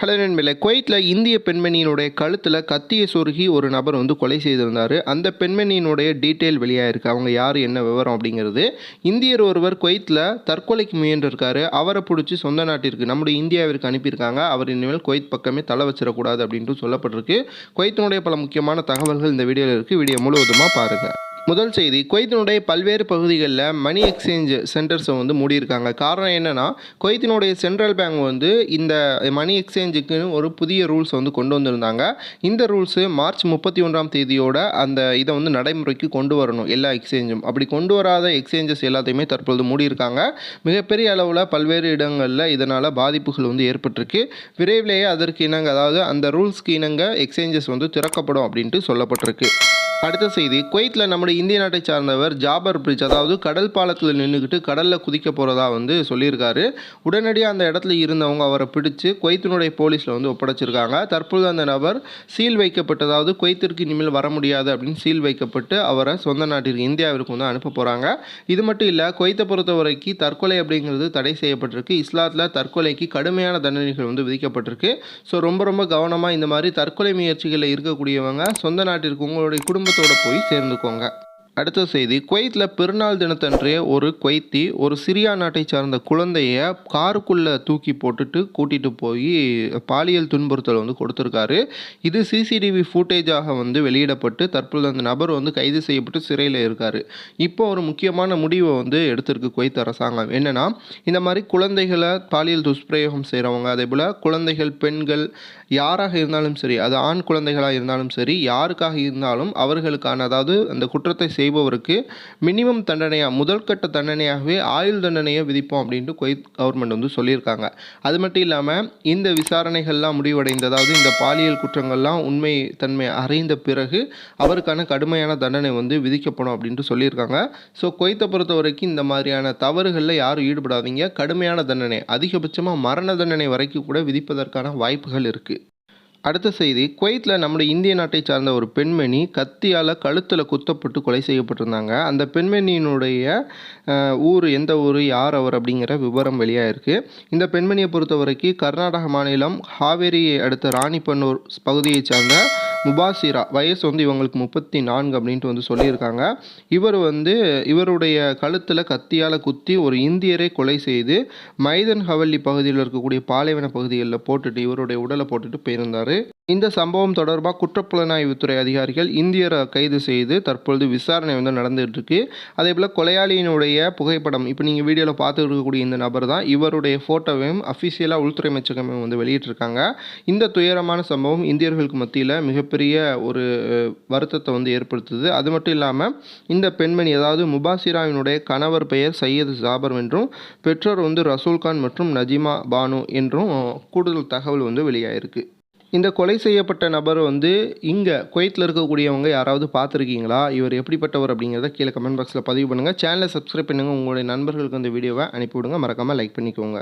Hello நண்பர்களே குவைத்தில் இந்திய பெண்மணியினுடைய கழுத்தில் கத்தியை சொருகி ஒரு நபர் வந்து கொலை செய்திருந்தார். அந்த பெண்மணியினுடைய டீட்டெயில் வெளியாகிருக்கு அவங்க யார் என்ன விவரம் அப்படிங்கிறது. இந்தியர் ஒருவர் குவைத்தில் தற்கொலைக்கு முயன்றிருக்காரு. அவரை பிடிச்சி சொந்த நாட்டிற்கு நம்முடைய இந்தியாவிற்கு அனுப்பியிருக்காங்க. அவர் இனிமேல் குவைத் பக்கமே தலை வச்சிடக்கூடாது அப்படின்ட்டு சொல்லப்பட்டிருக்கு. குவைத்தினுடைய பல முக்கியமான தகவல்கள் இந்த வீடியோவில் இருக்குது வீடியோ முழுவதுமாக பாருங்கள் முதல் செய்தி குவைத்தினுடைய பல்வேறு பகுதிகளில் மணி எக்ஸ்சேஞ்ச் சென்டர்ஸை வந்து மூடியிருக்காங்க. காரணம் என்னென்னா குவைத்தினுடைய சென்ட்ரல் பேங்க் வந்து இந்த மணி எக்ஸ்சேஞ்சுக்குன்னு ஒரு புதிய ரூல்ஸ் வந்து கொண்டு வந்திருந்தாங்க. இந்த ரூல்ஸு மார்ச் முப்பத்தி ஒன்றாம் தேதியோட அந்த இதை வந்து நடைமுறைக்கு கொண்டு வரணும் எல்லா எக்ஸ்சேஞ்சும் அப்படி கொண்டு வராத எக்ஸ்சேஞ்சஸ் எல்லாத்தையுமே தற்பொழுது மூடியிருக்காங்க. மிகப்பெரிய அளவில் பல்வேறு இடங்களில் இதனால் பாதிப்புகள் வந்து ஏற்பட்டிருக்கு. விரைவிலேயே அதற்கு இணங்க அதாவது அந்த ரூல்ஸ்க்கு இணங்க எக்ஸ்சேஞ்சஸ் வந்து திறக்கப்படும் அப்படின்ட்டு சொல்லப்பட்டிருக்கு. அடுத்த செய்தி. குவைத்தில் நம்முடைய இந்திய நாட்டை சார்ந்தவர் ஜாபர் பிரிட்ஜ் அதாவது கடல் பாலத்தில் நின்றுக்கிட்டு கடலில் குதிக்க போகிறதா வந்து சொல்லியிருக்காரு. உடனடியாக அந்த இடத்துல இருந்தவங்க அவரை பிடிச்சு குவைத்தினுடைய போலீஸில் வந்து ஒப்படைச்சிருக்காங்க. தற்பொழுது அந்த நபர் சீல் வைக்கப்பட்டு அதாவது குவைத்திற்கு இனிமேல் வர முடியாது அப்படின்னு சீல் வைக்கப்பட்டு அவரை சொந்த நாட்டிற்கு இந்தியாவிற்கு வந்து அனுப்ப போகிறாங்க இது மட்டும் இல்லை குவைத்தை பொறுத்த வரைக்கும் தற்கொலை அப்படிங்கிறது தடை செய்யப்பட்டிருக்கு. இஸ்லாத்தில் தற்கொலைக்கு கடுமையான தண்டனைகள் வந்து விதிக்கப்பட்டிருக்கு. ஸோ ரொம்ப ரொம்ப கவனமாக இந்த மாதிரி தற்கொலை முயற்சிகளில் இருக்கக்கூடியவங்க சொந்த நாட்டிற்கு உங்களுடைய குடும்ப குடும்பத்தோட போய் சேர்ந்துக்கோங்க. அடுத்த செய்தி. குவைத்தில் பெருநாள் தினத்தன்றே ஒரு குவைத்தி ஒரு சிரியா நாட்டை சார்ந்த குழந்தைய காருக்குள்ளே தூக்கி போட்டுட்டு கூட்டிகிட்டு போய் பாலியல் துன்புறுத்தல் வந்து கொடுத்துருக்காரு. இது சிசிடிவி ஃபுட்டேஜாக வந்து வெளியிடப்பட்டு தற்பொழுது அந்த நபர் வந்து கைது செய்யப்பட்டு சிறையில் இருக்கார். இப்போ ஒரு முக்கியமான முடிவை வந்து எடுத்திருக்கு குவைத் அரசாங்கம். என்னென்னா இந்த மாதிரி குழந்தைகளை பாலியல் துஷ்பிரயோகம் செய்கிறவங்க அதே போல் குழந்தைகள் பெண்கள் யாராக இருந்தாலும் சரி அது ஆண் குழந்தைகளாக இருந்தாலும் சரி யாருக்காக இருந்தாலும் அவர்களுக்கான அதாவது அந்த குற்றத்தை செய்பவருக்கு மினிமம் தண்டனையாக முதல் கட்ட தண்டனையாகவே ஆயுள் தண்டனையை விதிப்போம் அப்படின்ட்டு குவைத் கவர்மெண்ட் வந்து சொல்லியிருக்காங்க. அது மட்டும் இல்லாமல் இந்த விசாரணைகள்லாம் முடிவடைந்த அதாவது இந்த பாலியல் குற்றங்கள்லாம் உண்மை தன்மை அறிந்த பிறகு அவருக்கான கடுமையான தண்டனை வந்து விதிக்கப்படும் அப்படின்ட்டு சொல்லியிருக்காங்க. ஸோ குவைத்தை பொறுத்த வரைக்கும் இந்த மாதிரியான தவறுகளில் யாரும் ஈடுபடாதீங்க. கடுமையான தண்டனை அதிகபட்சமாக மரண தண்டனை வரைக்கும் கூட விதிப்பதற்கான வாய்ப்புகள் இருக்குது அடுத்த செய்தி குவைத்தில் நம்முடைய இந்திய நாட்டை சார்ந்த ஒரு பெண்மணி கத்தியால் கழுத்தில் குத்தப்பட்டு கொலை செய்யப்பட்டிருந்தாங்க. அந்த பெண்மணியினுடைய ஊர் எந்த ஊர் யார் அவர் அப்படிங்கிற விவரம் வெளியாயிருக்கு. இந்த பெண்மணியை பொறுத்த வரைக்கும் கர்நாடக மாநிலம் ஹாவேரியை அடுத்த ராணிப்பன்னூர் பகுதியை சார்ந்த முபாசிரா வயசு வந்து இவங்களுக்கு முப்பத்தி நான்கு அப்படின்ட்டு வந்து சொல்லியிருக்காங்க. இவர் வந்து இவருடைய கழுத்தில் கத்தியால் குத்தி ஒரு இந்தியரை கொலை செய்து மைதன் ஹவல்லி பகுதியில் இருக்கக்கூடிய பாலைவன பகுதிகளில் போட்டுட்டு இவருடைய உடலை போட்டுட்டு போயிருந்தார். இந்த சம்பவம் தொடர்பாக குற்றப்புலனாய்வுத்துறை அதிகாரிகள் இந்தியரை கைது செய்து தற்பொழுது விசாரணை வந்து நடந்துகிட்டு இருக்கு அதே போல் கொலையாளியினுடைய புகைப்படம் இப்போ நீங்கள் வீடியோவில் பார்த்துட்டு இருக்கக்கூடிய இந்த நபர் தான் இவருடைய ஃபோட்டோவையும் அஃபிஷியலாக உள்துறை அமைச்சகமே வந்து வெளியிட்டிருக்காங்க. இந்த துயரமான சம்பவம் இந்தியர்களுக்கு மத்தியில் மிகப்பெரிய ஒரு வருத்தத்தை வந்து ஏற்படுத்துது. அது மட்டும் இல்லாமல் இந்த பெண்மணி அதாவது முபாசிராவினுடைய கணவர் பெயர் சையது ஜாபர் என்றும் பெற்றோர் வந்து ரசூல்கான் மற்றும் நஜிமா பானு என்றும் கூடுதல் தகவல் வந்து வெளியாயிருக்கு. இந்த கொலை செய்யப்பட்ட நபர் வந்து இங்கே குவைத்தில் இருக்கக்கூடியவங்க யாராவது பார்த்துருக்கீங்களா? இவர் எப்படிப்பட்டவர் அப்படிங்கிறத கீழே கமெண்ட் பாக்ஸில் பதிவு பண்ணுங்கள் சேனலை சப்ஸ்கிரைப் பண்ணுங்கள் உங்களுடைய நண்பர்களுக்கு அந்த வீடியோவை அனுப்பிவிடுங்க. மறக்காமல் லைக் பண்ணிக்கோங்க.